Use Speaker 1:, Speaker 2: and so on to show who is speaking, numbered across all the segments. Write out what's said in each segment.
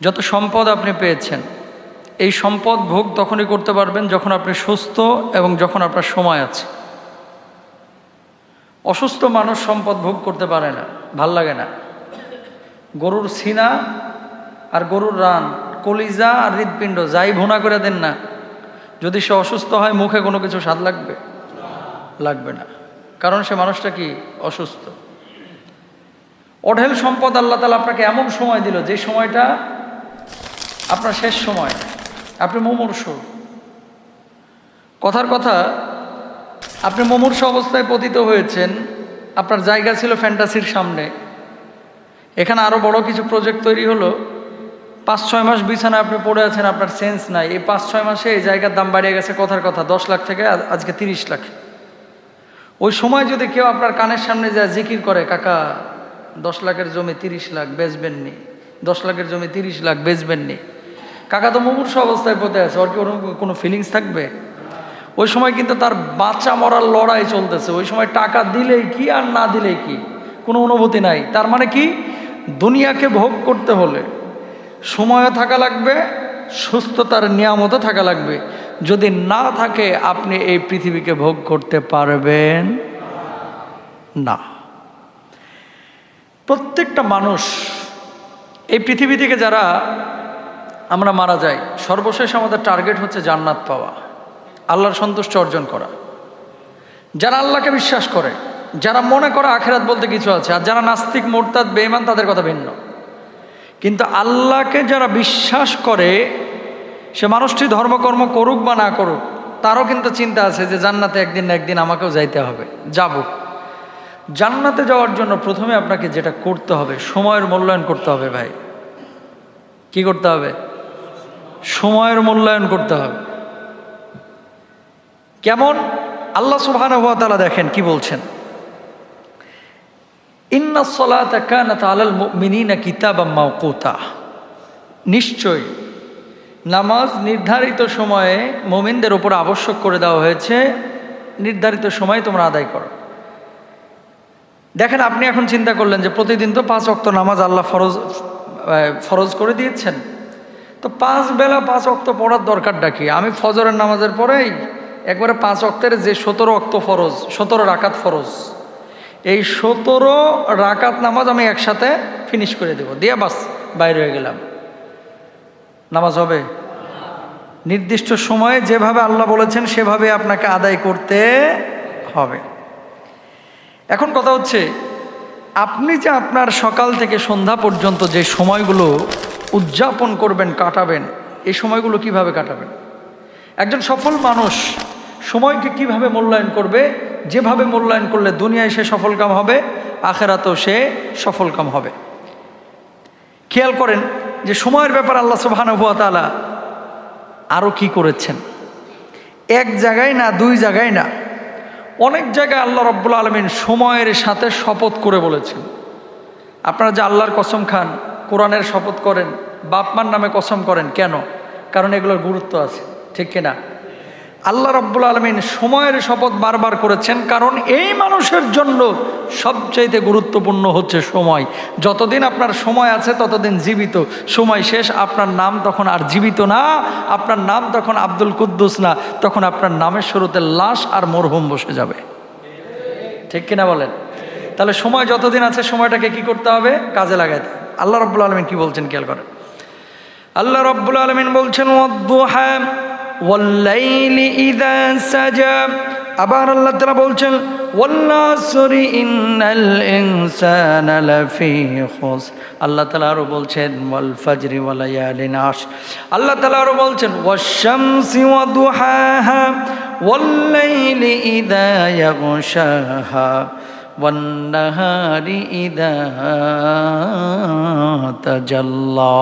Speaker 1: যত সম্পদ আপনি পেয়েছেন, এই সম্পদ ভোগ তখনই করতে পারবেন যখন আপনি সুস্থ এবং যখন আপনার সময় আছে। অসুস্থ মানুষ সম্পদ ভোগ করতে পারে না, ভালো লাগে না। গরুর সিনা আর গরুর রান, কলিজা আর হৃৎপিণ্ড যাই ভোনা করে দেন না, যদি সে অসুস্থ হয় মুখে কোনো কিছু স্বাদ লাগবে? লাগবে না। কারণ সে মানুষটা কি? অসুস্থ। অঢেল সম্পদ আল্লাহ তালা আপনাকে এমন সময় দিল, যে সময়টা আপনার শেষ সময়, আপনি মুমূর্ষ। কথার কথা, আপনি মুমূর্ষ অবস্থায় পতিত হয়েছেন, আপনার জায়গা ছিল ফ্যান্টাসির সামনে। এখানে আরও বড় কিছু প্রজেক্ট তৈরি হলো। পাঁচ, ছয় মাস বিছানায় আপনি পড়ে আছেন, আপনার সেন্স নাই। এই পাঁচ, ছয় মাসে এই জায়গার দাম বাড়িয়ে গেছে কথার কথা, দশ লাখ থেকে আজকে তিরিশ লাখ। ওই সময় যদি কেউ আপনার কানের সামনে যায়, জিকির করে, কাকা, দশ লাখের জমি তিরিশ লাখ, বেচবেননি। দশ লাখের জমি তিরিশ লাখ, বেচবেননি। কাকা তো মুমূর্ষ অবস্থায় পথে আছে, ওর কি ওরকম কোনো ফিলিংস থাকবে? ওই সময় কিন্তু তার বাচ্চা মরার লড়াই চলতেছে, ওই সময় টাকা দিলেই কি আর না দিলেই কি? কোনো অনুভূতি নাই। তার মানে কি? দুনিয়াকে ভোগ করতে হলে সময়ও থাকা লাগবে, সুস্থতার নিয়ামতও থাকা লাগবে। যদি না থাকে, আপনি এই পৃথিবীকে ভোগ করতে পারবেন না। প্রত্যেকটা মানুষ এই পৃথিবী থেকে যারা আমরা মারা যাই, সর্বশেষ আমাদের টার্গেট হচ্ছে জান্নাত পাওয়া, আল্লাহর সন্তুষ্ট অর্জন করা। যারা আল্লাহকে বিশ্বাস করে, যারা মনে করে আখেরাত বলতে কিছু আছে, আর যারা নাস্তিক, মোরতাদ, বেঈমান, তাদের কথা ভিন্ন। কিন্তু আল্লাহকে যারা বিশ্বাস করে, সে মানুষটি ধর্মকর্ম করুক বা না করুক, তারও কিন্তু চিন্তা আছে যে জান্নাতে একদিন না একদিন আমাকেও যাইতে হবে, যাব। জান্নাতে যাওয়ার জন্য প্রথমে আপনাকে যেটা করতে হবে, সময়ের মূল্যায়ন করতে হবে ভাই। কি করতে হবে? সময়ের মূল্যায়ন করতে হবে। কেমন? আল্লাহ সুবহানাহু দেখেন, কি বলছেন? ইন্না সলাতা কানাত আলাল মুমিনিনা কিতাবাম মাওকুতা। নিশ্চয় নামাজ নির্ধারিত সময়ে মোমিনদের উপর আবশ্যক করে দেওয়া হয়েছে, নির্ধারিত সময়ে তোমরা আদায় করো। দেখেন, আপনি এখন চিন্তা করলেন যে প্রতিদিন তো পাঁচ অক্ত নামাজ আল্লাহ ফরজ ফরজ করে দিয়েছেন। তো পাঁচ বেলা পাঁচ অক্ত পড়ার দরকার ডাকি আমি ফজরের নামাজের পরেই একবারে পাঁচ অক্তের যে সতেরো অক্ত ফরজ, সতেরো রাকাত ফরজ, এই সতেরো রাকাত নামাজ আমি একসাথে ফিনিশ করে দেব। দিয়ে বাস, বাইরে হয়ে গেলাম। নামাজ হবে? নির্দিষ্ট সময়ে যেভাবে আল্লাহ বলেছেন, সেভাবে আপনাকে আদায় করতে হবে। এখন কথা হচ্ছে, আপনি যে আপনার সকাল থেকে সন্ধ্যা পর্যন্ত যে সময়গুলো উদযাপন করবেন, কাটাবেন। এই সময়গুলো কীভাবে কাটাবেন? একজন সফল মানুষ সময়কে কীভাবে মূল্যায়ন করবে? যেভাবে মূল্যায়ন করলে দুনিয়ায় সে সফলকাম হবে, আখেরাতেও সে সফলকাম হবে। খেয়াল করেন যে সময়ের ব্যাপার আল্লাহ সুবহানাহু তাআলা আরও কি করেছেন। এক জায়গায় না, দুই জায়গায় না। অনেক জায়গায় আল্লাহ রব্বুল আলমিন সময়ের সাথে শপথ করে বলেছেন। আপনারা যে আল্লাহর কসম খান কোরআনের শপথ করেন, বাপমার নামে কসম করেন, কেন? কারণ এগুলোর গুরুত্ব আছে, ঠিক কিনা? আল্লাহ রব্বুল আলমিন সময়ের শপথ বারবার করেছেন, কারণ এই মানুষের জন্য সবচাইতে গুরুত্বপূর্ণ হচ্ছে সময়। যতদিন আপনার সময় আছে, ততদিন জীবিত। সময় শেষ, আপনার নাম তখন আর জীবিত না, আপনার নাম তখন আব্দুল কুদ্দুস না, তখন আপনার নামের শুরুতে লাশ আর মরহুম বসে যাবে। ঠিক কিনা বলেন? তাহলে সময় যতদিন আছে, সময়টাকে কি করতে হবে? কাজে লাগাইতে। আল্লাহ রব্বুল আলমিন কি বলছেন খেয়াল করেন। আল্লাহ রব্বুল আলমিন বলছেন আবার আল্লাহ তাআলা বলছেন আল্লাহ তাআলা আরও বলছেন ওয়াল ফাজরি ওয়া লায়ালিন আশ আল্লাহ তাআলা আরও বলছেন, ওয়াশ-শামসি ওয়া দুহাহা ওয়াল্লাইলি ইযা ইয়াগশাহা। والنهار إذا تجلى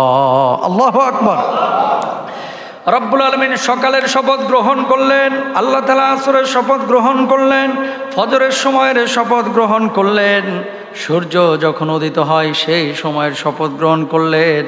Speaker 1: الله أكبر রব্বুল আলমিন সকালের শপথ গ্রহণ করলেন আল্লাহ তালা আসরের শপথ গ্রহণ করলেন ফজরের সময়ের শপথ গ্রহণ করলেন সূর্য যখন উদিত হয়, সেই সময়ের শপথ গ্রহণ করলেন।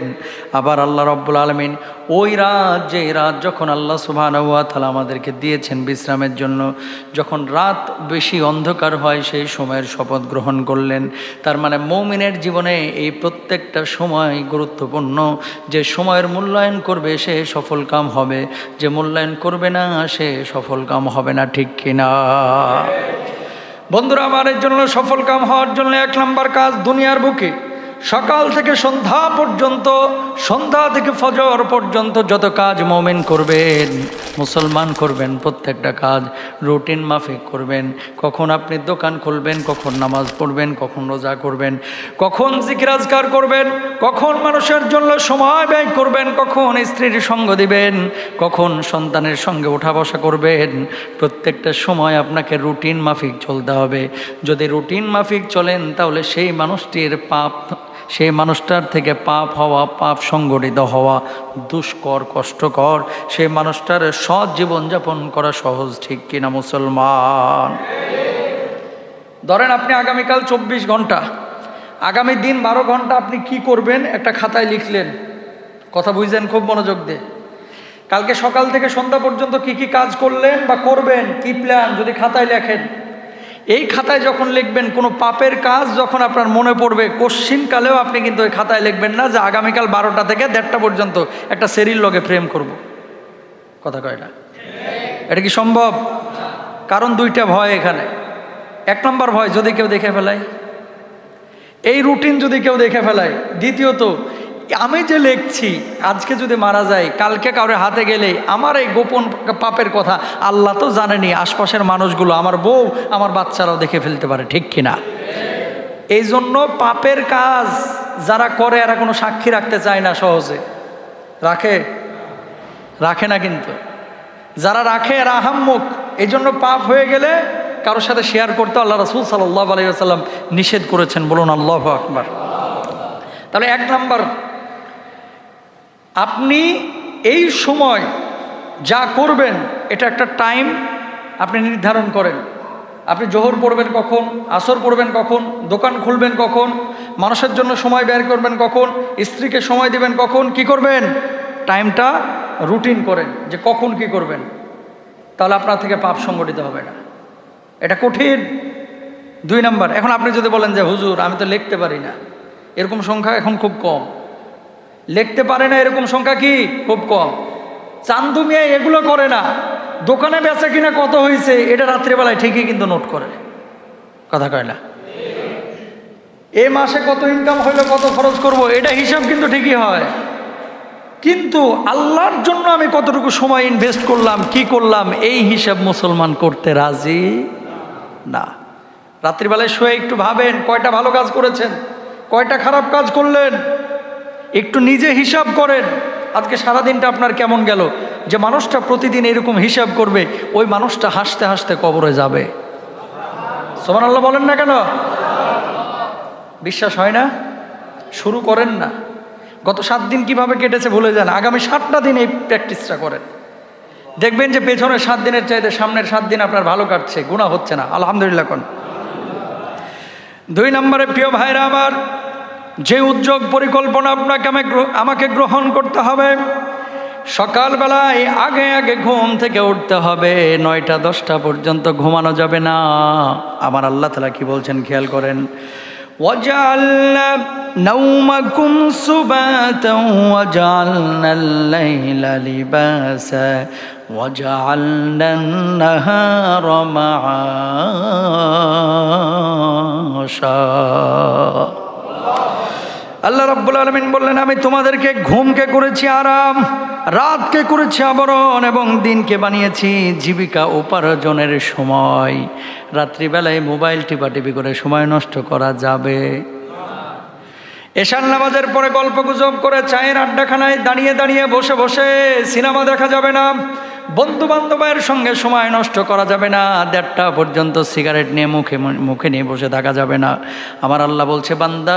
Speaker 1: আবার আল্লাহ রব্বুল আলমিন ওই রাত, যে রাত যখন আল্লাহ সুবাহানুয়াতালা আমাদেরকে দিয়েছেন বিশ্রামের জন্য, যখন রাত বেশি অন্ধকার হয়, সেই সময়ের শপথ গ্রহণ করলেন। তার মানে মৌমিনের জীবনে এই প্রত্যেকটা সময় গুরুত্বপূর্ণ। যে সময়ের মূল্যায়ন করবে, সে সফল কাম হবে। যে মূল্যায়ন করবে না, সে সফল কাম হবে না, ঠিক কিনা? বন্ধুরা আমার জন্য সফল কাম হওয়ার জন্য এক নম্বর কাজ দুনিয়ার বুকে। সকাল থেকে সন্ধ্যা পর্যন্ত, সন্ধ্যা থেকে ফজর পর্যন্ত যত কাজ মোমেন করবেন, মুসলমান করবেন, প্রত্যেকটা কাজ রুটিন মাফিক করবেন। কখন আপনি দোকান খুলবেন, কখন নামাজ পড়বেন, কখন রোজা করবেন, কখন জিকিরাজগার করবেন, কখন মানুষের জন্য সময় ব্যয় করবেন, কখন স্ত্রীর সঙ্গ দিবেন, কখন সন্তানের সঙ্গে ওঠা বসা করবেন। প্রত্যেকটা সময় আপনাকে রুটিন মাফিক চলতে হবে। যদি রুটিন মাফিক চলেন, তাহলে সেই মানুষটির পাপ সেই মানুষটার থেকে পাপ হওয়া, পাপ সংগঠিত হওয়া দুষ্কর, কষ্টকর, সেই মানুষটার সৎ জীবনযাপন করা সহজ, ঠিক কিনা মুসলমান? ধরেন আপনি আগামীকাল চব্বিশ ঘণ্টা, আগামী দিন বারো ঘণ্টা আপনি কি করবেন? একটা খাতায় লিখলেন। কথা বুঝলেন খুব মনোযোগ দিয়ে। কালকে সকাল থেকে সন্ধ্যা পর্যন্ত কি কি কাজ করলেন বা করবেন? কি প্ল্যান যদি খাতায় লেখেন। এই খাতায় যখন লিখবেন কোনো পাপের কাজ, যখন আপনার মনে পড়বে কোশ্চিনকালেও আপনি কিন্তু ওই খাতায় লিখবেন না যে আগামীকাল বারোটা থেকে দেড়টা পর্যন্ত একটা সেরির লগে প্রেম করব। কথা কয় না? এটা কি সম্ভব? কারণ দুইটা ভয় এখানে। এক নম্বর ভয়, যদি কেউ দেখে ফেলায়। এই রুটিন যদি কেউ দেখে ফেলায়। দ্বিতীয়ত আমি যে লিখছি, আজকে যদি মারা যায়, কালকে কারোর হাতে গেলে আমার এই গোপন পাপের কথা আল্লাহ তো জানেনি, আশপাশের মানুষগুলো, আমার বউ, আমার বাচ্চারাও দেখে ফেলতে পারে, ঠিক কিনা? এই জন্য পাপের কাজ যারা করে, এরা কোনো সাক্ষী রাখতে চায় না সহজে। রাখে? রাখে না কিন্তু। যারা রাখে, এরা আহাম্মুখ এই জন্য পাপ হয়ে গেলে কারোর সাথে শেয়ার করতে আল্লাহ রসুল সাল্লাহ আলাইসাল্লাম নিষেধ করেছেন, বলুন আল্লাহ আকবার। তাহলে এক নাম্বার আপনি এই সময় যা করবেন, এটা একটা টাইম আপনি নির্ধারণ করেন। আপনি জোহর পড়বেন কখন, আসর পড়বেন কখন, দোকান খুলবেন কখন, মানুষের জন্য সময় ব্যয় করবেন কখন, স্ত্রীকে সময় দেবেন কখন, কি করবেন? টাইমটা রুটিন করেন যে কখন কি করবেন। তাহলে আপনার থেকে পাপ সংগঠিত হবে না। এটা কঠিন। দুই নাম্বার, এখন আপনি যদি বলেন যে, হুজুর, আমি তো লিখতে পারি না। এরকম সংখ্যা এখন খুব কম। লিখতে পারে না, এরকম সংখ্যা কি? খুব কম। চান্দু মিয়া এগুলো করে না। দোকানে বেচা কিনা কত হয়েছে, এটা রাত্রিবেলায় ঠিকই কিন্তু নোট করে। কথা কয় না? এ মাসে কত ইনকাম হইল, কত খরচ করব, এটা হিসাব কিন্তু ঠিকই হয়। কিন্তু আল্লাহর জন্য আমি কতটুকু সময় ইনভেস্ট করলাম, কি করলাম, এই হিসাব মুসলমান করতে রাজি না। রাত্রিবেলায় শুয়ে একটু ভাবেন, কয়টা ভালো কাজ করেছেন, কয়টা খারাপ কাজ করলেন একটু নিজে হিসাব করেন। আজকে সারাদিনটা আপনার কেমন গেল? যে মানুষটা প্রতিদিন এরকম হিসাব করবে, ওই মানুষটা হাসতে হাসতে কবরে যাবে। সোমান আল্লাহ বলেন না কেন? বিশ্বাস হয় না? শুরু করেন না। গত সাত দিন কীভাবে কেটেছে ভুলে যান। আগামী সাতটা দিন এই প্র্যাকটিসটা করেন। দেখবেন যে পেছনের সাত দিনের চাইতে সামনের সাত দিন আপনার ভালো কাটছে গুণা হচ্ছে না। আলহামদুলিল্লাহ কোন। দুই নম্বরে, প্রিয় ভাইরা আমার যে উদ্যোগ পরিকল্পনা আপনাকে আমাকে আমাকে গ্রহণ করতে হবে সকালবেলায় আগে আগে ঘুম থেকে উঠতে হবে নয়টা দশটা পর্যন্ত ঘুমানো যাবে না আমার আল্লাহ তালা কি বলছেন খেয়াল করেন وجعلنا نومكم سباتا وجعلنا الليل لباسا وجعلنا النهار معاشا আল্লাহ রাব্বুল আলমিন বললেন, আমি তোমাদেরকে ঘুমকে করেছি আরাম, রাতকে করেছি আবরণ এবং দিনকে বানিয়েছি জীবিকা উপার্জনের সময়। রাত্রিবেলায় মোবাইল টিপাটিপি করে সময় নষ্ট করা যাবে। এশান নামাজের পরে গল্প গুজব করে চায়ের আড্ডাখানায় দাঁড়িয়ে দাঁড়িয়ে বসে বসে সিনেমা দেখা যাবে না। বন্ধু বান্ধবের সঙ্গে সময় নষ্ট করা যাবে না, দেড়টা পর্যন্ত সিগারেট নিয়ে মুখে মুখে নিয়ে বসে থাকা যাবে না। আমার আল্লাহ বলছে, বান্দা,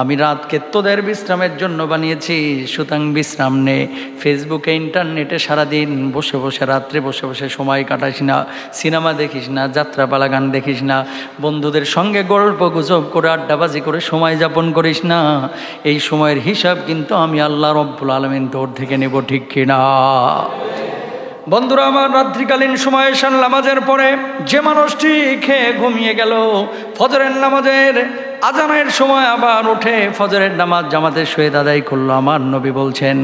Speaker 1: আমি রাতকে তোদের বিশ্রামের জন্য বানিয়েছি, সুতরাং বিশ্রাম নে। ফেসবুকে, ইন্টারনেটে সারাদিন বসে বসে, রাত্রে বসে বসে সময় কাটাস না, সিনেমা দেখিস না যাত্রাপালা গান দেখিস না, বন্ধুদের সঙ্গে গল্প গুজব করে, আড্ডাবাজি করে সময় যাপন করিস না। এই সময়ের হিসাব কিন্তু আমি আল্লাহ রব্বুল আলমিন তোর থেকে নেব, ঠিক কিনা? বন্ধুরা, আমার রাত্রিকালীন সময়ে শান নামাজের পরে যে মানুষটি খেয়ে ঘুমিয়ে গেল, ফজরের নামাজের আজানের সময় আবার উঠে ফজরের নামাজ জামাতে শহীদ আদায় করল। আমার নবী বলছেন,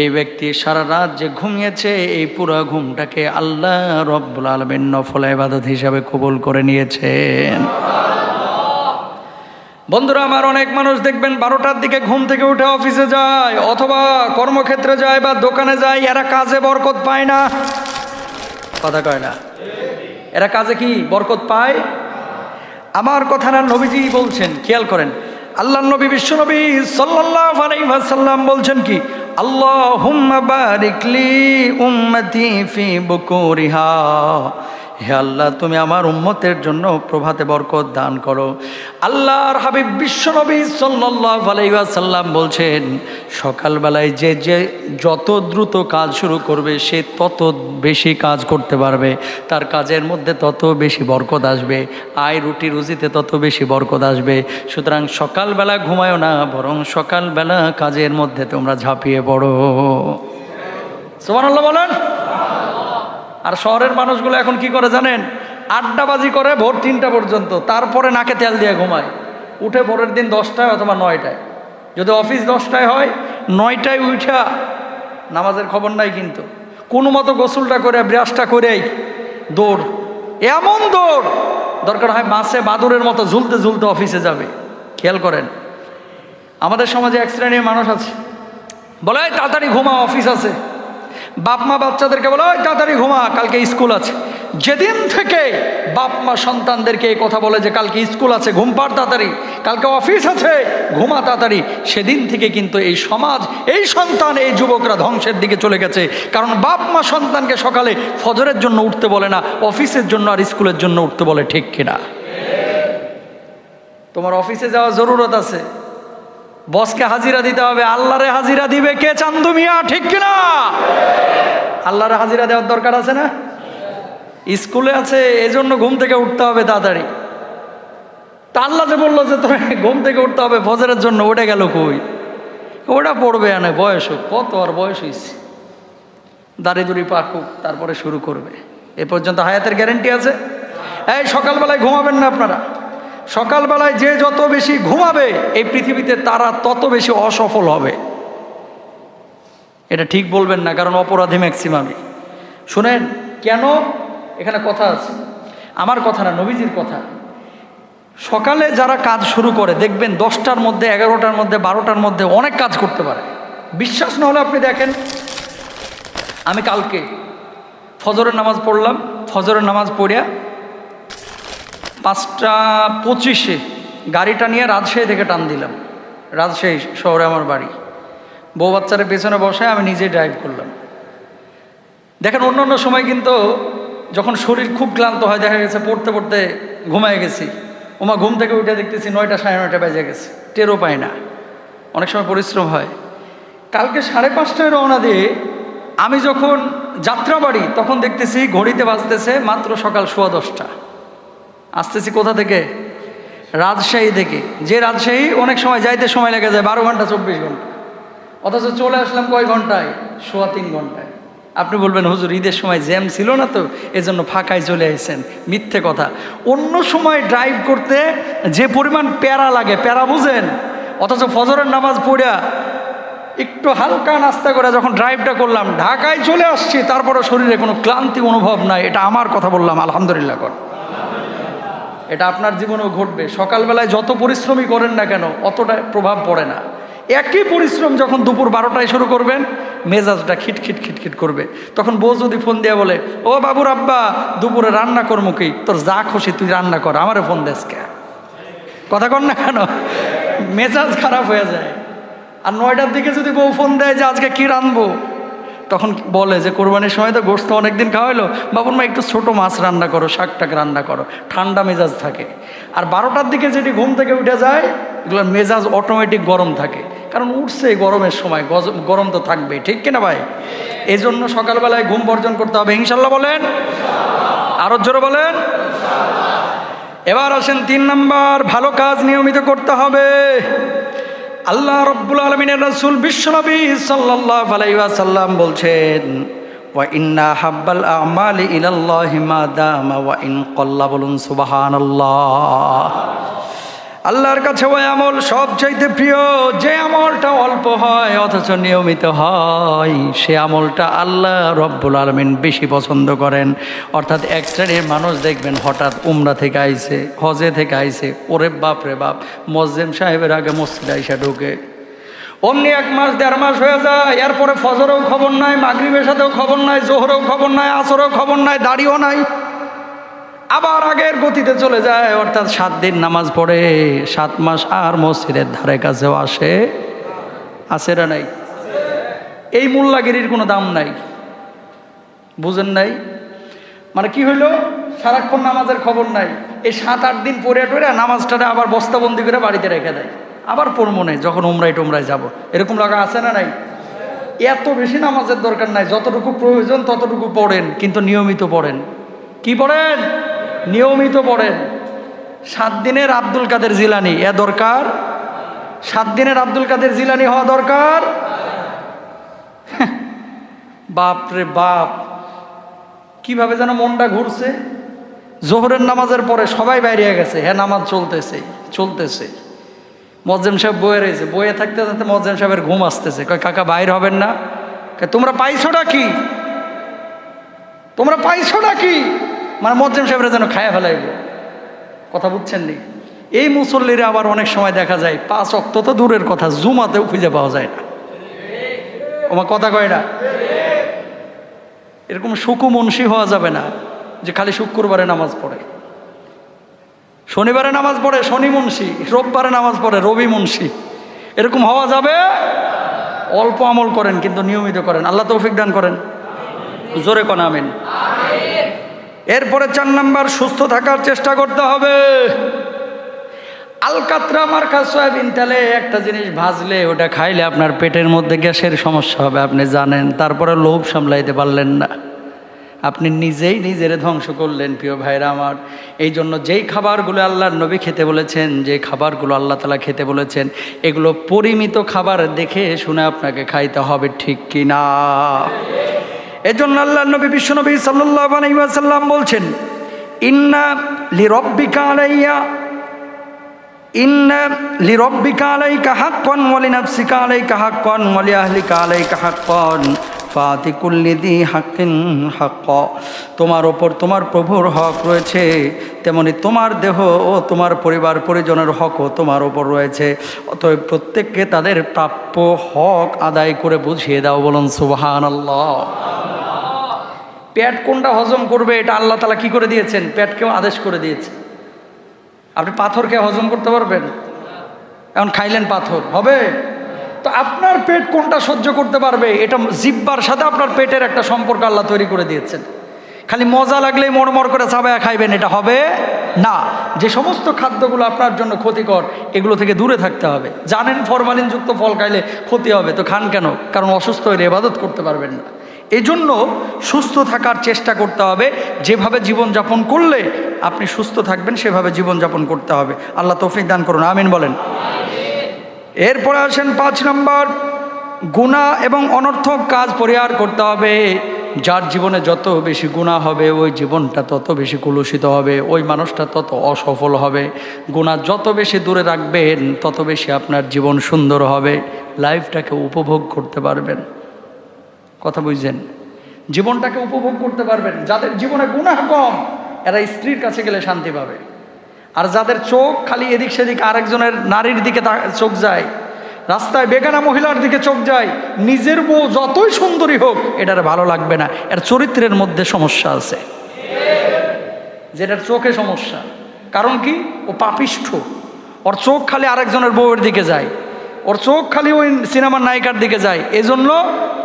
Speaker 1: এই ব্যক্তি সারা রাত যে ঘুমিয়েছে, এই পুরো ঘুমটাকে আল্লাহ রব্বুল আলমের নফল ইবাদত হিসাবে কবুল করে নিয়েছেন। বন্ধুরা, আমার অনেক মানুষ দেখবেন বারোটার দিকে ঘুম থেকে উঠে অফিসে যায়, অথবা কর্মক্ষেত্রে যায় বা দোকানে যায়, এরা কাজে বরকত পায় না। কথা কয় না। এরা কাজে কি বরকত পায়? আমার কথা না নবীজি বলছেন, খেয়াল করেন। আল্লাহ নবী, বিশ্ব নবী আলাইহি ওয়াসাল্লাম বলছেন কি? আল্লাহুম্মা বারিকলি উম্মতি ফি বুকুরিহা। হে আল্লাহ, তুমি আমার উম্মতের জন্য প্রভাতে বরকত দান করো। আল্লাহর হাবিব বিশ্বনবী সাল্লাল্লাহু আলাইহি ওয়াসাল্লাম বলছেন, সকালবেলায় যে যে যত দ্রুত কাজ শুরু করবে, সে তত বেশি কাজ করতে পারবে। তার কাজের মধ্যে তত বেশি বরকত আসবে। আয় রুটি রুজিতে তত বেশি বরকত আসবে। সুতরাং সকালবেলা ঘুমায়ও না, বরং সকালবেলা কাজের মধ্যে তোমরা ঝাঁপিয়ে পড়ো। সুবহানাল্লাহ বলেন? আর শহরের মানুষগুলো এখন কি করে জানেন? আড্ডাবাজি করে ভোর তিনটা পর্যন্ত, তারপরে নাকে তেল দিয়ে ঘুমায়। উঠে পরের দিন দশটায় অথবা নয়টায়। যদি অফিস দশটায় হয়, নয়টায় উঠা নামাজের খবর নাই কিন্তু। কোনো মতো গোসলটা করে, ব্রাশটা করেই দৌড়। এমন দৌড়! দরকার হয় বাসে বাদুরের মতো ঝুলতে ঝুলতে অফিসে যাবে। খেয়াল করেন। আমাদের সমাজে এক শ্রেণির মানুষ আছে। বলে, "এই তাড়াতাড়ি ঘুমা অফিস আছে। বাপ মা বাচ্চাদেরকে বলে, ওই তাড়াতাড়ি ঘুমা, কালকে স্কুল আছে। যেদিন থেকে বাপ মা সন্তানদেরকে এই কথা বলে যে, কালকে স্কুল আছে, ঘুম পাড় তাড়াতাড়ি, কালকে অফিস আছে, ঘুমা তাড়াতাড়ি, সেদিন থেকে কিন্তু এই সমাজ, এই সন্তান, এই যুবকরা ধ্বংসের দিকে চলে গেছে। কারণ বাপ মা সন্তানকে সকালে ফজরের জন্য উঠতে বলে না, অফিসের জন্য আর স্কুলের জন্য উঠতে বলে ঠিক কিনা? তোমার অফিসে যাওয়ার জরুরত আছে। বসকে হাজিরা দিতে হবে। আল্লাহরে হাজিরা দিবে কে চান্দু মিয়া, ঠিক কিনা? আল্লাহরে হাজিরা দেওয়ার দরকার আছে না? স্কুলে আছে, এজন্য ঘুম থেকে উঠতে হবে তাড়াতাড়ি। তা আল্লাহ যে বলল যে তোর ঘুম থেকে উঠতে হবে, ফজরের জন্য উঠে গেল কই? ওটা পড়বে আনে বয়স হোক, কত আর বয়স হয়েছে দাড়ি দুড়ি পাকুক তারপরে শুরু করবে। এ পর্যন্ত হায়াতের গ্যারেন্টি আছে? এই সকালবেলায় ঘুমাবেন না আপনারা। সকালবেলায় যে যত বেশি ঘুমাবে এই পৃথিবীতে তারা তত বেশি অসফল হবে। এটা ঠিক বলবেন না, কারণ অপরাধী ম্যাক্সিমামই শুনেন, কেন? এখানে কথা আছে। আমার কথা না, নবীজির কথা। সকালে যারা কাজ শুরু করে, দেখবেন দশটার মধ্যে, এগারোটার মধ্যে, বারোটার মধ্যে অনেক কাজ করতে পারে। বিশ্বাস না হলে আপনি দেখেন, আমি কালকে ফজরের নামাজ পড়লাম, ফজরের নামাজ পড়িয়া পাঁচটা পঁচিশে গাড়িটা নিয়ে রাজশাহী থেকে টান দিলাম। রাজশাহী শহরে আমার বাড়ি। বউ বাচ্চারা পেছনে বসায় আমি নিজে ড্রাইভ করলাম। দেখেন অন্য অন্য সময় কিন্তু যখন শরীর খুব ক্লান্ত হয়, দেখা গেছে পড়তে পড়তে ঘুমায় গেছি। ওমা, ঘুম থেকে উঠে দেখতেছি নয়টা সাড়ে নয়টা বেজে গেছে, টেরও পায় না। অনেক সময় পরিশ্রম হয়। কালকে সাড়ে পাঁচটায় রওনা দিয়ে আমি যখন যাত্রা বাড়ি তখন দেখতেছি ঘড়িতে বাজতেছে মাত্র সকাল সোয়া দশটা। আসতেছি কোথা থেকে? রাজশাহী থেকে। যে রাজশাহী অনেক সময় যাইতে সময় লেগে যায়, বারো ঘণ্টা, চব্বিশ ঘণ্টা। অথচ চলে আসলাম কয় ঘন্টায়? সোয়া তিন ঘন্টায়। আপনি বলবেন, হুজুর, ঈদের সময় জ্যাম ছিল না তো? এজন্য ফাঁকায় চলে আসছেন মিথ্যে কথা। অন্য সময় ড্রাইভ করতে যে পরিমাণ প্যারা লাগে, প্যারা বুঝেন? অথচ ফজরের নামাজ পড়া, একটু হালকা নাস্তা করে যখন ড্রাইভটা করলাম, ঢাকায় চলে আসছি তারপরে শরীরে কোনো ক্লান্তি অনুভব নাই, এটা আমার কথা বললাম, আলহামদুলিল্লাহ কর। এটা আপনার জীবনেও ঘটবে। সকালবেলায় যত পরিশ্রমই করেন না কেন, অতটা প্রভাব পড়ে না। একই পরিশ্রম যখন দুপুর বারোটায় শুরু করবেন, মেজাজটা খিটখিট খিটখিট করবে। তখন বউ যদি ফোন দিয়ে বলে, ও বাবুর আব্বা, দুপুরে রান্না কর মুখী তোর যা খুশি তুই রান্না কর, আমারে ফোন দেস কে? কথা কর না কেন? মেজাজ খারাপ হয়ে যায়। আর নয়টার দিকে যদি বউ ফোন দেয় যে, আজকে কি রানবো তখন বলে যে, কোরবানির সময় তো গোস্ত অনেকদিন খাওয়া হলো বাবুর মা, একটু ছোট মাছ রান্না করো শাক টাক রান্না করো। ঠান্ডা মেজাজ থাকে। আর বারোটার দিকে যেটি ঘুম থেকে উঠে যায়, এগুলোর মেজাজ অটোমেটিক গরম থাকে। কারণ উঠছে গরমের সময় গরম তো থাকবেই। ঠিক কিনা ভাই? এই জন্য সকালবেলায় ঘুম বর্জন করতে হবে। ইনশাল্লাহ বলেন? আরও জোরে বলেন? এবার আসেন তিন নাম্বার, ভালো কাজ নিয়মিত করতে হবে। আল্লাহ রব্বুল আলমিনের রসুল বিশ্বনবী সাল্লাহ আলাইসাল্লাম বলছেন, ওয়া ইন্না হাব্বাল আমালি ইলাল্লাহি মা দামা ওয়া ইন কল্লা আল্লাহর কাছে ওই আমল সবচাইতে প্রিয়। যে আমলটা অল্প হয়, অথচ নিয়মিত হয়, সে আমলটা আল্লাহ রব্বুল আলমিন বেশি পছন্দ করেন। অর্থাৎ এক শ্রেণির মানুষ দেখবেন হঠাৎ উমরা থেকে আইছে, হজে থেকে আইছে, ওরে বাপ রে বাপ মসজিম সাহেবের আগে মসজিদ আইসা ঢুকে। অমনি এক মাস, দেড় মাস হয়ে যায়, এরপরে ফজরেও খবর নাই, মাগরিবের সাথেও খবর নাই, জোহরেও খবর নাই, আসরেও খবর নাই, দাড়িও নাই। আবার আগের গতিতে চলে যায়, অর্থাৎ সাত দিন নামাজ পড়ে, সাত মাস আর মসজিদের ধারে কাছেও আসে। আসে না নাই? এই মোল্লাগিরির কোনো দাম নাই। বুঝেন নাই? মানে কি হইল? সারাক্ষণ নামাজের খবর নাই। এই সাত, আট দিন পরে টরে নামাজটারে আবার বস্তাবন্দি করে বাড়িতে রেখে দেয়। আবার পড়ব নেই, যখন উমরাই টুমরাই যাব। এরকম লাগা আছে না নাই? এত বেশি নামাজের দরকার নাই, যতটুকু প্রয়োজন ততটুকু পড়েন, কিন্তু নিয়মিত পড়েন। কি পড়েন? নিয়মিত পড়েন সাত দিনের আব্দুল কাদের জিলানি, এ দরকার? সাত দিনের আব্দুল কাদের জিলানি হওয়া দরকার? বাপ রে বাপ, কীভাবে যেন মনটা ঘুরছে? জোহরের নামাজের পরে সবাই বাইরে গেছে। হ্যাঁ নামাজ চলতেছে চলতেছে। মজ্জেম সাহেব বয়ে রয়েছে। বয়ে থাকতে থাকতে মজ্জেম সাহেবের ঘুম আসতেছে। কয়, কাকা, বাইর হবেন না? তোমরা পাইছোটা কি? তোমরা পাইছোটা কি? মানে মজ্জেম সাহেবরা যেন খায়া ফেলাইব। কথা বুঝছেন নি? এই মুসল্লিরা আবার অনেক সময় দেখা যায়, পাঁচ অক্ত তো দূরের কথা, জুমাতেও খুঁজে পাওয়া যায় না। আমার কথা কয় না? এরকম সুকু মুন্সি হওয়া যাবে না যে খালি শুক্রবারে নামাজ পড়ে। শনিবারে নামাজ পড়ে শনি মুন্সি রোববারে নামাজ পড়ে রবি মুন্সি এরকম হওয়া যাবে? অল্প আমল করেন, কিন্তু নিয়মিত করেন। আল্লাহ তৌফিক দান করেন। জোরে কোন, আমিন। এরপরে চার নাম্বার, সুস্থ থাকার চেষ্টা করতে হবে। আলকাতরা মার্কা সয়াবিন তেলে একটা জিনিস ভাজলে, ওটা খাইলে আপনার পেটের মধ্যে গ্যাসের সমস্যা হবে, আপনি জানেন। তারপরে লোভ সামলাইতে পারলেন না। আপনি নিজেই নিজের ধ্বংস করলেন, প্রিয় ভাইরা আমার। এই জন্য যেই খাবারগুলো আল্লাহর নবী খেতে বলেছেন, যে খাবারগুলো আল্লাহ তালা খেতে বলেছেন, এগুলো পরিমিত খাবার দেখে শুনে আপনাকে খাইতে হবে, ঠিক কি না? এজন্য আল্লাহ নবী, বিশ্বনবী সাল্লাহ আলাইসাল্লাম বলছেন, ইন্না লিরব্বিকা আলাইয়া, ইন্না লিরব্বিকা আলাইকা হাক্কান ওয়া লিনাফসিকা আলাইকা হাক্কান লিআহলিকা আলাইকা হাক্কান। ফাতি কুল্লি দি হাক্কিন হাক্ক। তোমার ওপর তোমার প্রভুর হক রয়েছে, তেমনি তোমার দেহ ও তোমার পরিবার পরিজনের হকও তোমার ওপর রয়েছে। অতএব প্রত্যেককে তাদের প্রাপ্য হক আদায় করে বুঝিয়ে দাও, বলুন সুবহান আল্লাহ পেট কোনটা হজম করবে, এটা আল্লাহ তালা কি করে দিয়েছেন? পেটকেও আদেশ করে দিয়েছে। আপনি পাথরকে হজম করতে পারবেন? এখন খাইলেন পাথর, হবে? তো আপনার পেট কোনটা সহ্য করতে পারবে? এটা জিব্বার সাথে আপনার পেটের একটা সম্পর্ক আল্লাহ তৈরি করে দিয়েছেন। খালি মজা লাগলেই মরমর করে চাবায়া খাইবেন, এটা হবে? না। যে সমস্ত খাদ্যগুলো আপনার জন্য ক্ষতিকর, এগুলো থেকে দূরে থাকতে হবে। জানেন, ফরমালিনযুক্ত ফল খাইলে ক্ষতি হবে, তো খান কেন? কারণ অসুস্থ হলে এবাদত করতে পারবেন না। এজন্য সুস্থ থাকার চেষ্টা করতে হবে। যেভাবে জীবনযাপন করলে আপনি সুস্থ থাকবেন, সেভাবে জীবনযাপন করতে হবে। আল্লাহ তৌফিক দান করুন, আমিন বলেন। এরপরে আসেন পাঁচ নম্বর, গুণা এবং অনর্থক কাজ পরিহার করতে হবে। যার জীবনে যত বেশি গুণা হবে, ওই জীবনটা তত বেশি কলুষিত হবে, ওই মানুষটা তত অসফল হবে। গুণা যত বেশি দূরে রাখবেন, তত বেশি আপনার জীবন সুন্দর হবে। লাইফটাকে উপভোগ করতে পারবেন। কথা বুঝছেন? জীবনটাকে উপভোগ করতে পারবেন। যাদের জীবনে গুণা কম, এরা স্ত্রীর কাছে গেলে শান্তি পাবে। আর যাদের চোখ খালি এদিক সেদিক আরেকজনের নারীর দিকে চোখ যায়, রাস্তায় বেগানা মহিলার দিকে চোখ যায়, নিজের বউ যতই সুন্দরী হোক, এটার ভালো লাগবে না। এর চরিত্রের মধ্যে সমস্যা আছে। যেটার চোখে সমস্যা। কারণ কি? ও পাপিষ্ঠ। ওর চোখ খালি আরেকজনের বউয়ের দিকে যায়। ওর চোখ খালি ওই সিনেমার নায়িকার দিকে যায়। এজন্য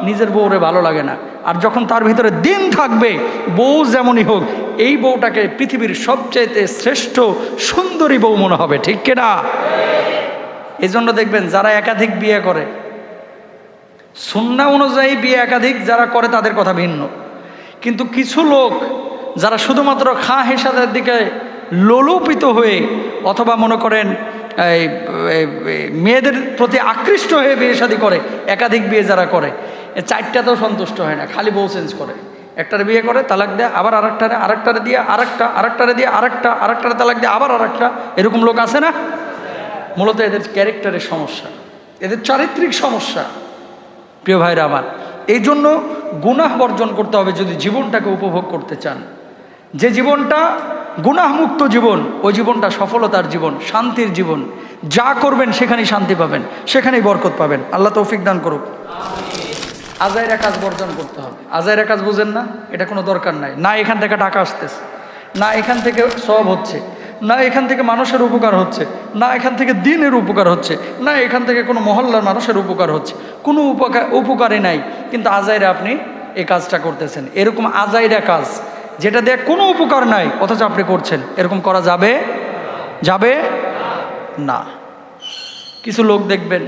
Speaker 1: নিজের বউরে ভালো লাগে না। আর যখন তার ভিতরে দিন থাকবে, বউ যেমনই হোক, এই বউটাকে পৃথিবীর সবচাইতে শ্রেষ্ঠ সুন্দরী বউ মনে হবে, ঠিক কিনা? এই জন্য দেখবেন যারা একাধিক বিয়ে করে, সুন্না অনুযায়ী বিয়ে একাধিক যারা করে তাদের কথা ভিন্ন। কিন্তু কিছু লোক যারা শুধুমাত্র খা হেসাদের দিকে লোলুপিত হয়ে, অথবা মনে করেন মেয়েদের প্রতি আকৃষ্ট হয়ে বিয়ে শাদী করে, একাধিক বিয়ে যারা করে চারটাতেও সন্তুষ্ট হয় না, খালি বউ চেঞ্জ করে। একটারে বিয়ে করে, তালাক দেয়, আবার আরেকটারে আরেকটারে দিয়ে আরেকটা, আরেকটারে দিয়ে আরেকটা, আরেকটারে তালাক দিয়ে, আবার আরেকটা। এরকম লোক আছে না? মূলত এদের ক্যারেক্টারের সমস্যা, এদের চারিত্রিক সমস্যা, প্রিয় ভাইরা আমার। এই জন্য গুনাহ বর্জন করতে হবে যদি জীবনটাকে উপভোগ করতে চান। যে জীবনটা গুনাহমুক্ত জীবন, ওই জীবনটা সফলতার জীবন, শান্তির জীবন। যা করবেন সেখানেই শান্তি পাবেন, সেখানেই বরকত পাবেন। আল্লাহ তৌফিক দান করুক। আজাইরা কাজ বর্জন করতে হবে। আজাইরা কাজ বুঝেন না? এটা কোনো দরকার নাই। না এখান থেকে টাকা আসতেছে, না এখান থেকে সব হচ্ছে, না এখান থেকে মানুষের উপকার হচ্ছে, না এখান থেকে দিনের উপকার হচ্ছে, না এখান থেকে কোনো মহল্লার মানুষের উপকার হচ্ছে। কোনো উপকার উপকারই নাই। কিন্তু আজাইরা আপনি এই কাজটা করতেছেন। এরকম আজাইরা কাজ যেটা দিয়ে কোনো উপকার নাই, অথচ আপনি করছেন। এরকম করা যাবে? যাবে? না। কিছু লোক দেখবেন,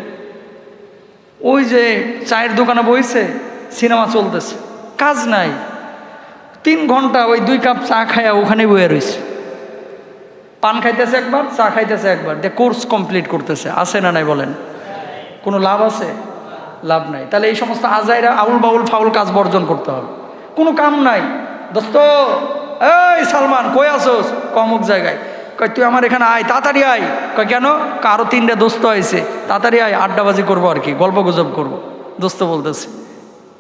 Speaker 1: ওই যে চায়ের দোকানে বইছে, সিনেমা চলতেছে, কাজ নাই। তিন ঘণ্টা ওই দুই কাপ চা খায়া ওখানে বয়ে রয়েছে পান খাইতেছে একবার, চা খাইতেছে একবার, দিয়ে কোর্স কমপ্লিট করতেছে। আছে না নাই বলেন? কোনো লাভ আছে? লাভ নাই। তাহলে এই সমস্ত আজাইরা আউল বাউল ফাউল কাজ বর্জন করতে হবে। কোনো কাম নাই। দোস্ত, এই সালমান, কই আসোস কমক জায়গায়। কয়, তুই আমার এখানে আয়, তাড়াতাড়ি আয়। কয়, কেন? কারও তিনটে দোস্ত হয়েছে তাড়াতাড়ি আয়, আড্ডাবাজি করব আর কি গল্প গুজব করব। দোস্ত বলতেছে,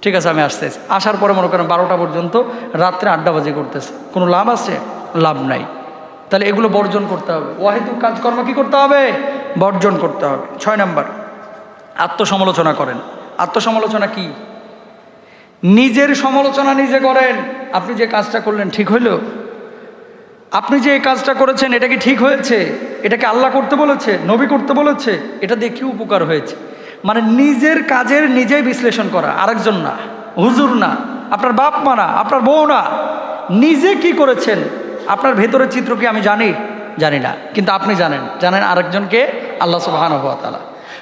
Speaker 1: ঠিক আছে, আমি আসতেছি। আসার পরে মনে করেন বারোটা পর্যন্ত রাত্রে আড্ডাবাজি করতেছে। কোনো লাভ আছে? লাভ নাই। তাহলে এগুলো বর্জন করতে হবে। ওয়াহিদুর কাজকর্ম কি করতে হবে? বর্জন করতে হবে। ছয় নাম্বার, আত্মসমালোচনা করেন। আত্মসমালোচনা কি? নিজের সমালোচনা নিজে করেন। আপনি যে কাজটা করলেন ঠিক হইল? আপনি যে এই কাজটা করেছেন, এটা কি ঠিক হয়েছে? এটাকে আল্লাহ করতে বলেছে? নবী করতে বলেছে? এটা দিয়ে উপকার হয়েছে? মানে নিজের কাজের নিজেই বিশ্লেষণ করা, আরেকজন না, হুজুর না, আপনার বাপ মা না, আপনার বউ না। নিজে কি করেছেন? আপনার ভেতরের চিত্র কি আমি জানি? জানি না, কিন্তু আপনি জানেন। জানেন আরেকজনকে, আল্লাহ সুবাহান তালা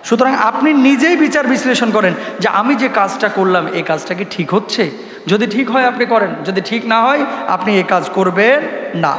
Speaker 1: সুতরাং আপনি নিজেই বিচার বিশ্লেষণ করেন যে আমি যে কাজটা করলাম, এই কাজটা কি ঠিক হচ্ছে? যদি ঠিক হয় আপনি করেন, যদি ঠিক না হয় আপনি এ কাজ করবেন না।